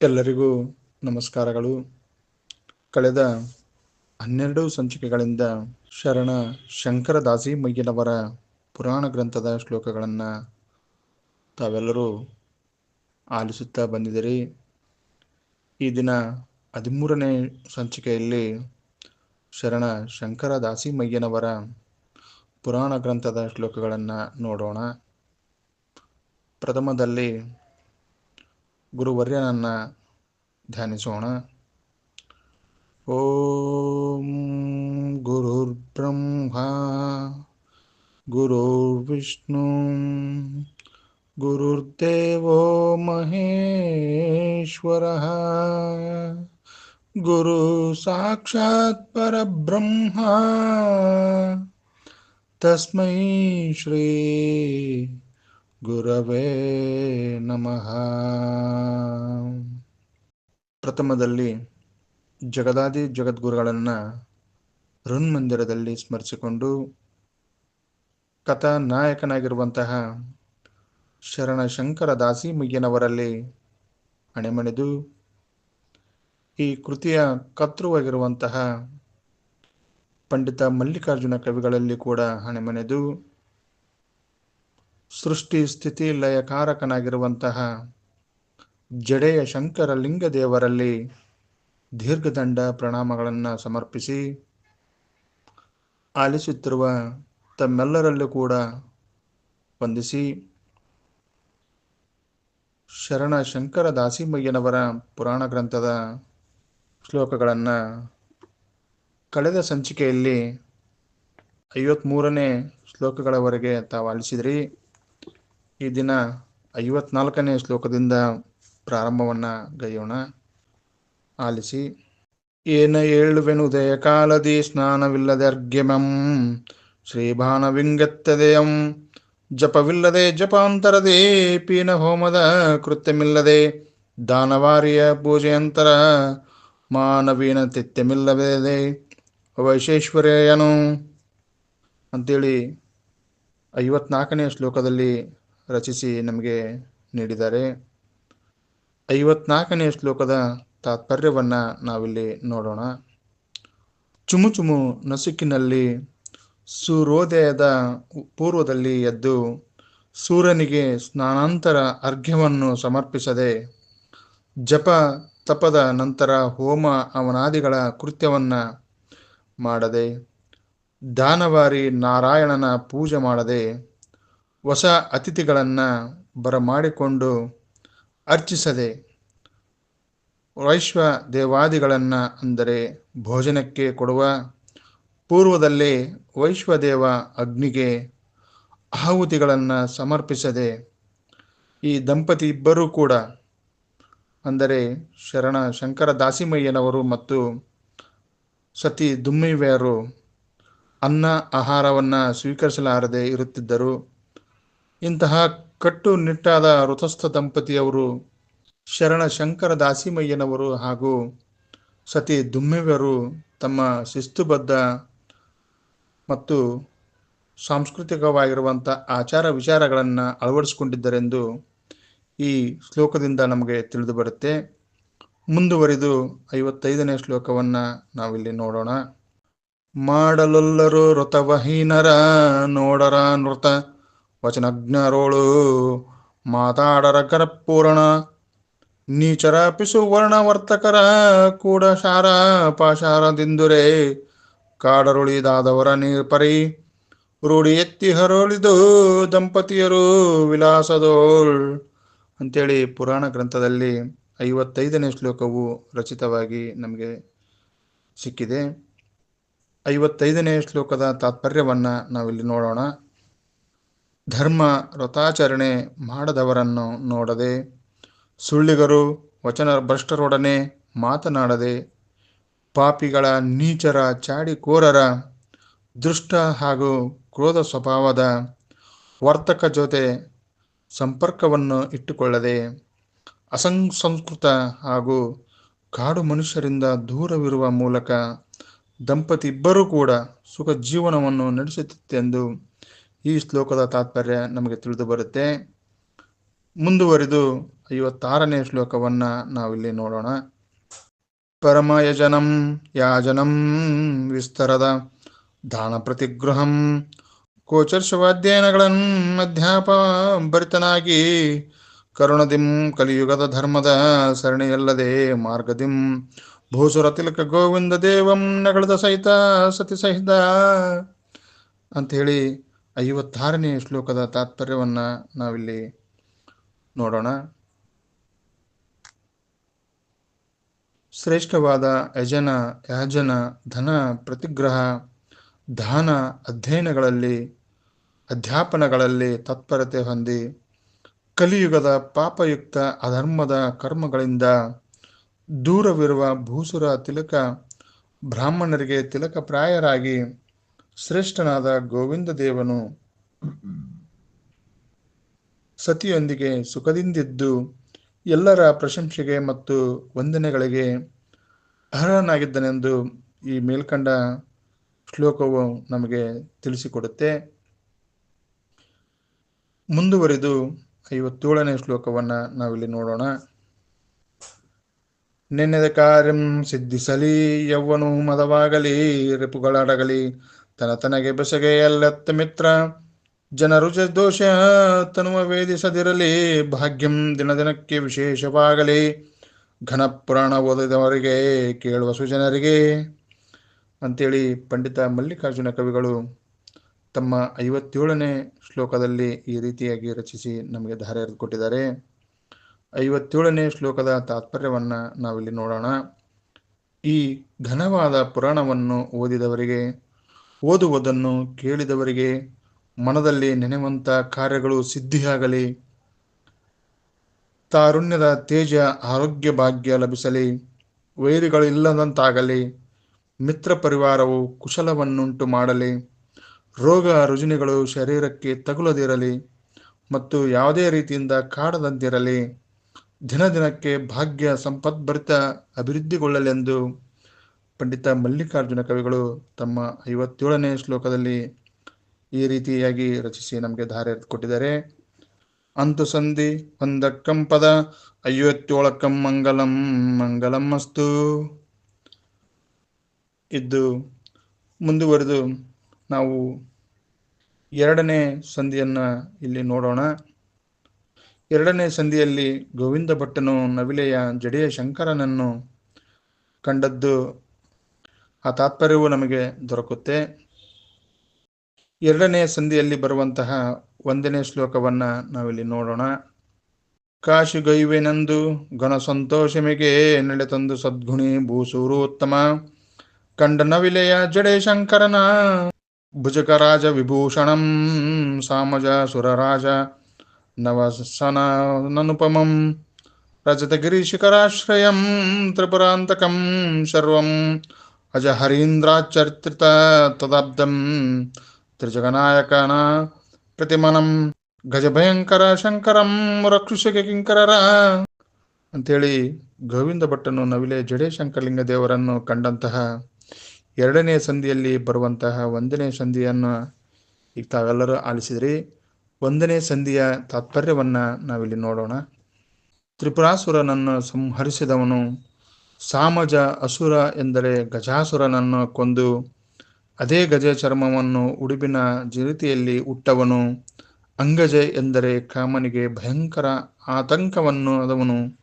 ಎಲ್ಲರಿಗೂ ನಮಸ್ಕಾರಗಳು. ಕಳೆದ ಹನ್ನೆರಡು ಸಂಚಿಕೆಗಳಿಂದ ಶರಣ ಶಂಕರ ದಾಸಿ ಮಯ್ಯನವರ ಪುರಾಣ ಗ್ರಂಥದ ಶ್ಲೋಕಗಳನ್ನು ತಾವೆಲ್ಲರೂ ಆಲಿಸುತ್ತಾ ಬಂದಿದ್ದೀರಿ. ಈ ದಿನ ಹದಿಮೂರನೇ ಸಂಚಿಕೆಯಲ್ಲಿ ಶರಣ ಶಂಕರ ದಾಸಿ ಮಯ್ಯನವರ ಪುರಾಣ ಗ್ರಂಥದ ಶ್ಲೋಕಗಳನ್ನು ನೋಡೋಣ. ಪ್ರಥಮದಲ್ಲಿ ಗುರುವರ್ಯನನ್ನು ಧ್ಯಾನಿಸೋಣ ಓಂ ಗುರುರ್ಬ್ರಹ್ಮ ಗುರುರ್ವಿಷ್ಣು ಗುರುರ್ದೇವೋ ಮಹೇಶ್ವರ ಗುರು ಸಾಕ್ಷಾತ್ ಪರಬ್ರಹ್ಮ ತಸ್ಮೈ ಶ್ರೀ ಗುರವೇ ನಮಃ. ಪ್ರಥಮದಲ್ಲಿ ಜಗದಾದಿ ಜಗದ್ಗುರುಗಳನ್ನು ಋಣ್ಮಂದಿರದಲ್ಲಿ ಸ್ಮರಿಸಿಕೊಂಡು ಕಥಾ ನಾಯಕನಾಗಿರುವಂತಹ ಶರಣ ಶಂಕರ ದಾಸಿ ಮುಯ್ಯನವರಲ್ಲಿ ಅಣೆಮಣಿದು ಈ ಕೃತಿಯ ಕರ್ತೃವಾಗಿರುವಂತಹ ಪಂಡಿತ ಮಲ್ಲಿಕಾರ್ಜುನ ಕವಿಗಳಲ್ಲಿ ಕೂಡ ಹಣೆಮನೆದು ಸೃಷ್ಟಿ ಸ್ಥಿತಿ ಲಯಕಾರಕನಾಗಿರುವಂತಹ ಜಡೆಯ ಶಂಕರ ಲಿಂಗ ದೇವರಲ್ಲಿ ದೀರ್ಘದಂಡ ಪ್ರಣಾಮಗಳನ್ನು ಸಮರ್ಪಿಸಿ ಆಲಿಸುತ್ತಿರುವ ತಮ್ಮೆಲ್ಲರಲ್ಲೂ ಕೂಡ ವಂದಿಸಿ ಶರಣ ಶಂಕರ ದಾಸಿಮಯ್ಯನವರ ಪುರಾಣ ಗ್ರಂಥದ ಶ್ಲೋಕಗಳನ್ನು ಕಳೆದ ಸಂಚಿಕೆಯಲ್ಲಿ ಐವತ್ಮೂರನೇ ಶ್ಲೋಕಗಳವರೆಗೆ ತಾವು ಆಲಿಸಿದ್ರಿ. ಈ ದಿನ ಐವತ್ನಾಲ್ಕನೇ ಶ್ಲೋಕದಿಂದ ಪ್ರಾರಂಭವನ್ನು ಗೈಯೋಣ. ಆಲಿಸಿ, ಏನ ಏಳುವೆನುದಯ ಕಾಲದಿ ಸ್ನಾನವಿಲ್ಲದೆ ಅರ್ಘ್ಯಮಂ ಶ್ರೀಭಾನವಿಂಗತ್ತದೆಯಂ ಜಪವಿಲ್ಲದೆ ಜಪಾಂತರದೇ, ಪೀನ ಹೋಮದ ಕೃತ್ಯಮಿಲ್ಲದೆ, ದಾನವಾರಿಯ ಪೂಜೆಯಂತರ ಮಾನವೀನ ತಿತ್ಯಮಿಲ್ಲದೆ ವೈಶೇಶ್ವರ್ಯನು ಅಂತೇಳಿ ಐವತ್ನಾಲ್ಕನೇ ಶ್ಲೋಕದಲ್ಲಿ ರಚಿಸಿ ನಮಗೆ ನೀಡಿದ್ದಾರೆ. ಐವತ್ನಾಲ್ಕನೇ ಶ್ಲೋಕದ ತಾತ್ಪರ್ಯವನ್ನು ನಾವಿಲ್ಲಿ ನೋಡೋಣ. ಚುಮು ಚುಮು ನಸುಕಿನಲ್ಲಿ ಸೂರ್ಯೋದಯದ ಪೂರ್ವದಲ್ಲಿ ಎದ್ದು ಸೂರ್ಯನಿಗೆ ಸ್ನಾನಾಂತರ ಅರ್ಘ್ಯವನ್ನು ಸಮರ್ಪಿಸದೆ ಜಪ ತಪದ ನಂತರ ಹೋಮ ಅವನಾದಿಗಳ ಕೃತ್ಯವನ್ನು ಮಾಡದೆ ದಾನವಾರಿ ನಾರಾಯಣನ ಪೂಜೆ ಮಾಡದೆ ಹೊಸ ಅತಿಥಿಗಳನ್ನು ಬರಮಾಡಿಕೊಂಡು ಅರ್ಚಿಸದೆ ವೈಶ್ವ ದೇವಾದಿಗಳನ್ನು ಅಂದರೆ ಭೋಜನಕ್ಕೆ ಕೊಡುವ ಪೂರ್ವದಲ್ಲಿ ವೈಶ್ವದೇವ ಅಗ್ನಿಗೆ ಆಹುತಿಗಳನ್ನು ಸಮರ್ಪಿಸದೆ ಈ ದಂಪತಿ ಇಬ್ಬರೂ ಕೂಡ ಅಂದರೆ ಶರಣ ಶಂಕರ ದಾಸಿಮಯ್ಯನವರು ಮತ್ತು ಸತಿ ದುಮ್ಮಿವೆಯರು ಅನ್ನ ಆಹಾರವನ್ನು ಸ್ವೀಕರಿಸಲಾರದೆ ಇರುತ್ತಿದ್ದರು. ಇಂತಹ ಕಟ್ಟುನಿಟ್ಟಾದ ಋತಸ್ಥ ದಂಪತಿಯವರು ಶರಣ ಶಂಕರ ದಾಸಿಮಯ್ಯನವರು ಹಾಗೂ ಸತಿ ದುಮ್ಮೆವರು ತಮ್ಮ ಶಿಸ್ತುಬದ್ಧ ಮತ್ತು ಸಾಂಸ್ಕೃತಿಕವಾಗಿರುವಂಥ ಆಚಾರ ವಿಚಾರಗಳನ್ನು ಅಳವಡಿಸಿಕೊಂಡಿದ್ದರೆಂದು ಈ ಶ್ಲೋಕದಿಂದ ನಮಗೆ ತಿಳಿದು ಬರುತ್ತೆ. ಮುಂದುವರಿದು ಐವತ್ತೈದನೇ ಶ್ಲೋಕವನ್ನು ನಾವಿಲ್ಲಿ ನೋಡೋಣ. ಮಾಡಲೊಲ್ಲರು ಋತವಹೀನರ ನೋಡರ ನೃತ ವಚನಜ್ಞರೋಳು ಮಾತಾಡರ ಕರಪೂರಣ ನೀಚರ ಪಿಸು ವರ್ಣವರ್ತಕರ ಕೂಡ ಶಾರ ಪಾಶಾರದಿಂದುರೆ ಕಾಡರುಳಿದಾದವರ ನೀರ್ಪರಿ ರೂಢಿ ಎತ್ತಿ ಹರಳಿದು ದಂಪತಿಯರು ವಿಲಾಸದೋಳ್. ಅಂತೇಳಿ ಪುರಾಣ ಗ್ರಂಥದಲ್ಲಿ ಐವತ್ತೈದನೇ ಶ್ಲೋಕವು ರಚಿತವಾಗಿ ನಮಗೆ ಸಿಕ್ಕಿದೆ. ಐವತ್ತೈದನೇ ಶ್ಲೋಕದ ತಾತ್ಪರ್ಯವನ್ನು ನಾವಿಲ್ಲಿ ನೋಡೋಣ. ಧರ್ಮ ವ್ರತಾಚರಣೆ ಮಾಡದವರನ್ನು ನೋಡದೆ ಸುಳ್ಳಿಗರು ವಚನ ಭ್ರಷ್ಟರೊಡನೆ ಮಾತನಾಡದೆ ಪಾಪಿಗಳ ನೀಚರ ಚಾಡಿಕೋರರ ದುಷ್ಟ ಹಾಗೂ ಕ್ರೋಧ ಸ್ವಭಾವದ ವರ್ತಕ ಜೊತೆ ಸಂಪರ್ಕವನ್ನು ಇಟ್ಟುಕೊಳ್ಳದೆ ಅಸಂಸಂಸ್ಕೃತ ಹಾಗೂ ಕಾಡು ಮನುಷ್ಯರಿಂದ ದೂರವಿರುವ ಮೂಲಕ ದಂಪತಿ ಇಬ್ಬರೂ ಕೂಡ ಸುಖ ಜೀವನವನ್ನು ನಡೆಸುತ್ತಿತ್ತೆಂದು ಈ ಶ್ಲೋಕದ ತಾತ್ಪರ್ಯ ನಮಗೆ ತಿಳಿದು ಬರುತ್ತೆ. ಮುಂದುವರಿದು ಐವತ್ತಾರನೇ ಶ್ಲೋಕವನ್ನ ನಾವಿಲ್ಲಿ ನೋಡೋಣ. ಪರಮಯಜನಂ ಯಾಜನಂ ವಿಸ್ತರದ ದಾನ ಪ್ರತಿಗೃಹಂ ಕೋಚರ್ಷವಾಧ್ಯಯನಗಳನ್ನು ಅಧ್ಯಾಪ ಭರಿತನಾಗಿ ಕರುಣದಿಂ ಕಲಿಯುಗದ ಧರ್ಮದ ಸರಣಿಯಲ್ಲದೆ ಮಾರ್ಗದಿಂ ಭೂಸುರ ತಿಲಕ ಗೋವಿಂದ ದೇವಂ ನಗಳದ ಸಹಿತ ಸತಿ ಸಹಿತ ಅಂಥೇಳಿ ಐವತ್ತಾರನೇ ಶ್ಲೋಕದ ತಾತ್ಪರ್ಯವನ್ನ ನಾವಿಲ್ಲಿ ನೋಡೋಣ. ಶ್ರೇಷ್ಠವಾದ ಯಜನ, ಯಾಜನ, ಧನ, ಪ್ರತಿಗ್ರಹ, ದಾನ ಅಧ್ಯಯನಗಳಲ್ಲಿ, ಅಧ್ಯಾಪನಗಳಲ್ಲಿ ತತ್ಪರತೆ ಹೊಂದಿ, ಕಲಿಯುಗದ ಪಾಪಯುಕ್ತ ಅಧರ್ಮದ ಕರ್ಮಗಳಿಂದ ದೂರವಿರುವ ಭೂಸುರ ತಿಲಕ ಬ್ರಾಹ್ಮಣರಿಗೆ ತಿಲಕಪ್ರಾಯರಾಗಿ ಶ್ರೇಷ್ಠನಾದ ಗೋವಿಂದ ದೇವನು ಸತಿಯೊಂದಿಗೆ ಸುಖದಿಂದಿದ್ದು ಎಲ್ಲರ ಪ್ರಶಂಸೆಗೆ ಮತ್ತು ವಂದನೆಗಳಿಗೆ ಅರ್ಹನಾಗಿದ್ದನೆಂದು ಈ ಮೇಲ್ಕಂಡ ಶ್ಲೋಕವು ನಮಗೆ ತಿಳಿಸಿಕೊಡುತ್ತೆ. ಮುಂದುವರಿದು ಐವತ್ತೇಳನೇ ಶ್ಲೋಕವನ್ನ ನಾವಿಲ್ಲಿ ನೋಡೋಣ. ನೆನೆದ ಕಾರ್ಯಂ ಸಿದ್ಧಿಸಲಿ, ಯೌವನು ಮದವಾಗಲಿ, ರಿಪುಗಳಡಗಲಿ ತನ ತನಗೆ ಬೆಸಗೆ ಎಲ್ಲತ್ತ ಮಿತ್ರ, ಜನರು ದೋಷ ತನುವ ವೇದಿಸದಿರಲಿ, ಭಾಗ್ಯಂ ದಿನ ದಿನಕ್ಕೆ ವಿಶೇಷವಾಗಲಿ. ಘನ ಪುರಾಣ ಓದಿದವರಿಗೆ, ಕೇಳುವ ಸುಜನರಿಗೆ. ಅಂತೇಳಿ ಪಂಡಿತ ಮಲ್ಲಿಕಾರ್ಜುನ ಕವಿಗಳು ತಮ್ಮ ಐವತ್ತೇಳನೇ ಶ್ಲೋಕದಲ್ಲಿ ಈ ರೀತಿಯಾಗಿ ರಚಿಸಿ ನಮಗೆ ಧಾರೆ ಕೊಟ್ಟಿದ್ದಾರೆ. ಐವತ್ತೇಳನೇ ಶ್ಲೋಕದ ತಾತ್ಪರ್ಯವನ್ನು ನಾವಿಲ್ಲಿ ನೋಡೋಣ. ಈ ಘನವಾದ ಪುರಾಣವನ್ನು ಓದಿದವರಿಗೆ ಓದುವುದನ್ನು ಕೇಳಿದವರಿಗೆ ಮನದಲ್ಲಿ ನೆನೆವಂತ ಕಾರ್ಯಗಳು ಸಿದ್ಧಿಯಾಗಲಿ. ತಾರುಣ್ಯದ ತೇಜ ಆರೋಗ್ಯ ಭಾಗ್ಯ ಲಭಿಸಲಿ. ವೈರಿಗಳಿಲ್ಲದಂತಾಗಲಿ. ಮಿತ್ರ ಪರಿವಾರವು ಕುಶಲವನ್ನುಂಟು ಮಾಡಲಿ. ರೋಗ ರುಜಿನಗಳು ಶರೀರಕ್ಕೆ ತಗುಲದಿರಲಿ ಮತ್ತು ಯಾವುದೇ ರೀತಿಯಿಂದ ಕಾಡದಂತಿರಲಿ. ದಿನ ದಿನಕ್ಕೆ ಭಾಗ್ಯ ಸಂಪದ್ಭರಿತ ಅಭಿವೃದ್ಧಿಗೊಳ್ಳಲೆಂದು ಪಂಡಿತ ಮಲ್ಲಿಕಾರ್ಜುನ ಕವಿಗಳು ತಮ್ಮ ಐವತ್ತೇಳನೇ ಶ್ಲೋಕದಲ್ಲಿ ಈ ರೀತಿಯಾಗಿ ರಚಿಸಿ ನಮಗೆ ಧಾರೆ ಕೊಟ್ಟಿದ್ದಾರೆ. ಅಂತು ಸಂಧಿ ಒಂದಕ್ಕಂ ಪದ, ಐವತ್ತೇಳಕ್ಕಂ ಮಂಗಲಂ ಮಂಗಲಂ ಅಸ್ತು. ಇದ್ದು ಮುಂದುವರೆದು ನಾವು ಎರಡನೇ ಸಂಧಿಯನ್ನು ಇಲ್ಲಿ ನೋಡೋಣ. ಎರಡನೇ ಸಂಧಿಯಲ್ಲಿ ಗೋವಿಂದ ಭಟ್ಟನು ನವಿಲೆಯ ಜಡೆಯ ಶಂಕರನನ್ನು ಕಂಡದ್ದು ಆ ತಾತ್ಪರ್ಯವು ನಮಗೆ ದೊರಕುತ್ತೆ. ಎರಡನೇ ಸಂಧಿಯಲ್ಲಿ ಬರುವಂತಹ ಒಂದನೇ ಶ್ಲೋಕವನ್ನ ನಾವಿಲ್ಲಿ ನೋಡೋಣ. ಕಾಶಿಗೈವೆನೆಂದು ಘನ ಸಂತೋಷಮಿಗೆ ನಡೆತಂದು ಸದ್ಗುಣಿ ಭೂಸೂರು ಉತ್ತಮ ಕಂಡ ನವಿಲೆಯ ಜಡೆ ಶಂಕರನ ಭುಜಕರಾಜ ವಿಭೂಷಣಂ ಸಾಮಜ ಸುರರಾಜ ನವಸನನುಪಮಂ ರಜತಗಿರಿಶಿಖರಾಶ್ರಯಂ ತ್ರಿಪುರಾಂತಕಂ ಸರ್ವಂ ಅಜ ಹರೀಂದ್ರಾಚರಿತ ತದಾಬ್ದಂ ತ್ರಿಜಗನಾಯಕನ ಪ್ರತಿಮನಂ ಗಜಭಯಂಕರ ಶಂಕರಂ ರಕ್ಷುಷಗೆ ಕಿಂಕರರ. ಅಂಥೇಳಿ ಗೋವಿಂದ ಭಟ್ಟನು ನವಿಲೆ ಜಡೆ ಶಂಕರಲಿಂಗ ದೇವರನ್ನು ಕಂಡಂತಹ ಎರಡನೇ ಸಂಧಿಯಲ್ಲಿ ಬರುವಂತಹ ಒಂದನೇ ಸಂಧಿಯನ್ನು ಈಗ ತಾವೆಲ್ಲರೂ ಆಲಿಸಿದ್ರಿ. ಒಂದನೇ ಸಂಧಿಯ ತಾತ್ಪರ್ಯವನ್ನ ನಾವಿಲ್ಲಿ ನೋಡೋಣ. ತ್ರಿಪುರಾಸುರನನ್ನು ಸಂಹರಿಸಿದವನು ಸಾಮಜ ಅಸುರ ಎಂದರೆ ಗಜಾಸುರನನ್ನು ಕೊಂದು ಅದೇ ಗಜ ಚರ್ಮವನ್ನು ಉಡುಪಿನ ಜಿರಿತಿಯಲ್ಲಿ ಉಟ್ಟವನು. ಅಂಗಜ ಎಂದರೆ ಕಾಮನಿಗೆ ಭಯಂಕರ ಆತಂಕವನ್ನು ಅದವನು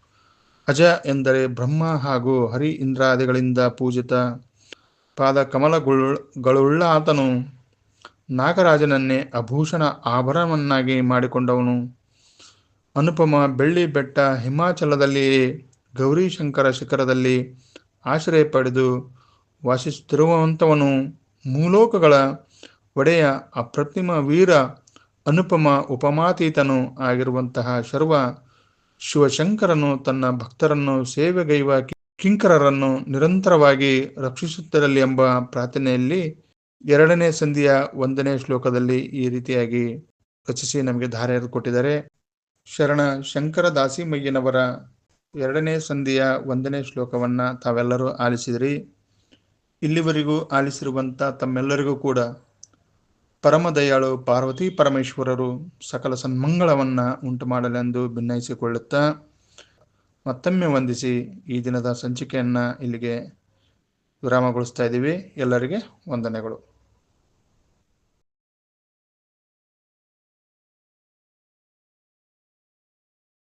ಅಜ ಎಂದರೆ ಬ್ರಹ್ಮ ಹಾಗೂ ಹರಿ ಇಂದ್ರಾದಿಗಳಿಂದ ಪೂಜಿತ ಪಾದ ಕಮಲಗಳುಳ್ಳ ಆತನು. ನಾಗರಾಜನನ್ನೇ ಅಭೂಷಣ ಆಭರಣವನ್ನಾಗಿ ಮಾಡಿಕೊಂಡವನು. ಅನುಪಮ ಬೆಳ್ಳಿ ಬೆಟ್ಟ ಹಿಮಾಚಲದಲ್ಲಿ ಗೌರೀಶಂಕರ ಶಿಖರದಲ್ಲಿ ಆಶ್ರಯ ಪಡೆದು ವಾಸಿಸುತ್ತಿರುವಂಥವನು ಮೂಲೋಕಗಳ ಒಡೆಯ ಅಪ್ರತಿಮ ವೀರ ಅನುಪಮ ಉಪಮಾತೀತನು ಆಗಿರುವಂತಹ ಶರ್ವ ಶಿವಶಂಕರನು ತನ್ನ ಭಕ್ತರನ್ನು ಸೇವೆಗೈವ ಕಿಂಕರರನ್ನು ನಿರಂತರವಾಗಿ ರಕ್ಷಿಸುತ್ತಿರಲಿ ಎಂಬ ಪ್ರಾರ್ಥನೆಯಲ್ಲಿ ಎರಡನೇ ಸಂಧಿಯ ಒಂದನೇ ಶ್ಲೋಕದಲ್ಲಿ ಈ ರೀತಿಯಾಗಿ ರಚಿಸಿ ನಮಗೆ ಧಾರೆ ಕೊಟ್ಟಿದ್ದಾರೆ. ಶರಣ ಶಂಕರ ದಾಸಿಮಯ್ಯನವರ ಎರಡನೇ ಸಂಧಿಯ ಒಂದನೇ ಶ್ಲೋಕವನ್ನ ತಾವೆಲ್ಲರೂ ಆಲಿಸಿದ್ರಿ. ಇಲ್ಲಿವರೆಗೂ ಆಲಿಸಿರುವಂತ ತಮ್ಮೆಲ್ಲರಿಗೂ ಕೂಡ ಪರಮದಯಾಳು ಪಾರ್ವತಿ ಪರಮೇಶ್ವರರು ಸಕಲ ಸನ್ಮಂಗಳವನ್ನ ಉಂಟು ಮಾಡಲೆಂದು ಭಿನ್ನಯಿಸಿಕೊಳ್ಳುತ್ತಾ ಮತ್ತೊಮ್ಮೆ ವಂದಿಸಿ ಈ ದಿನದ ಸಂಚಿಕೆಯನ್ನ ಇಲ್ಲಿಗೆ ವಿರಾಮಗೊಳಿಸ್ತಾ ಇದ್ದೀವಿ. ಎಲ್ಲರಿಗೆ ವಂದನೆಗಳು.